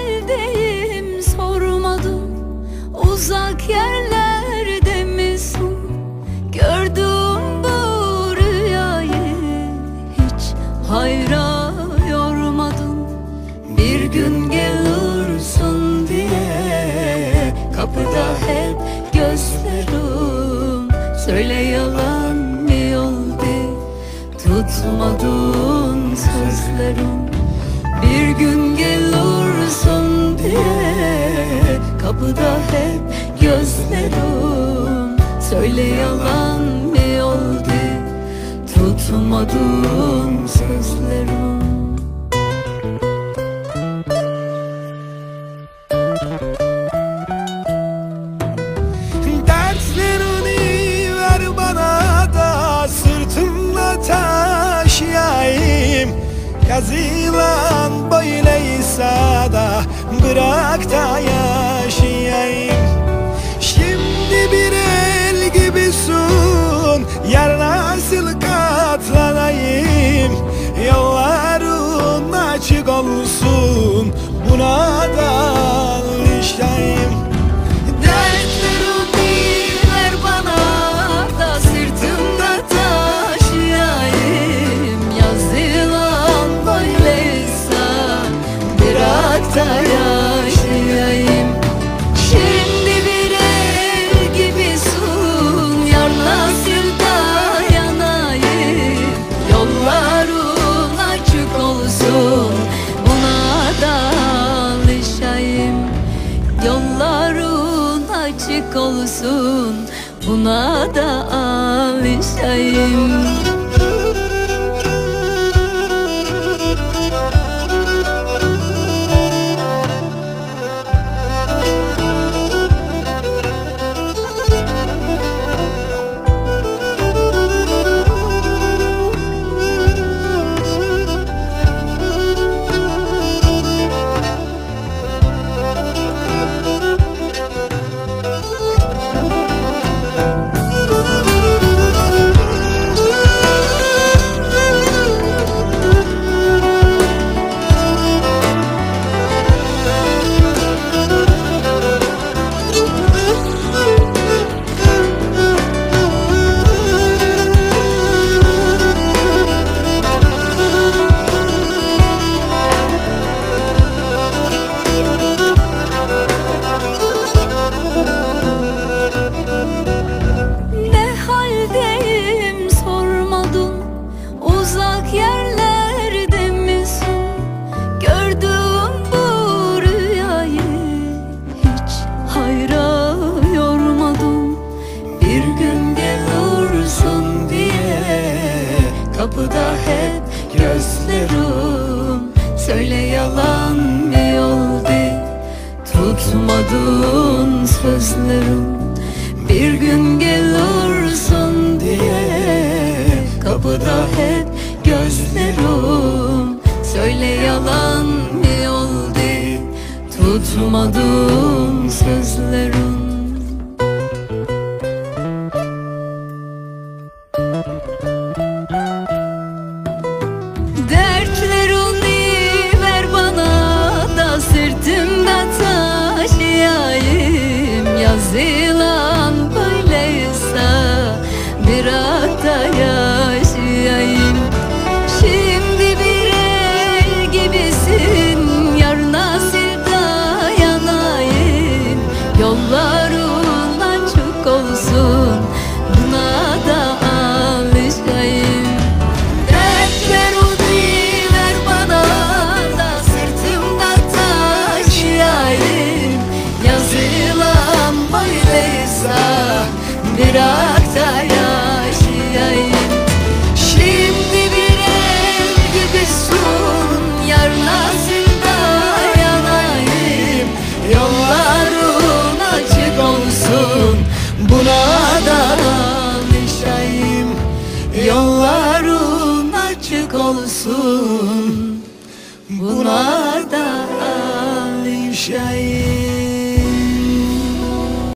haldeyim sormadım. Uzak yerlerde misin? Gördüğüm bu rüyayı Hiç hayra yormadım. Bir gün gelirsin diye Kapıda hep gözlerim. Söyle yalan mı oldu Tutmadığın sözlerim. Bir gün gelirsin diye Kapıda hep gözlerim Söyle yalan mı oldu? Tutmadığın sözlerim Dertlerini ver bana da sırtımda taşıyayım Yazılan böyleyse da bırak da yaşayayım da yaşayayım. Şimdi bir el gibisin yar nasıl dayanayım Yolların açık olsun buna da alışayım. Yolların açık olsun Buna da alışayım Tutmadığın sözlerim. Bir gün gelirsin diye Kapıda hep gözlerim. Söyle yalan mı oldu? Tutmadığım sözlerim taşıyayım bırak da yaşayayım Şimdi bir el gibisin yar nasıl dayanayım Yolların açık olsun Buna da alışayım Yolların açık olsun Buna da alışayım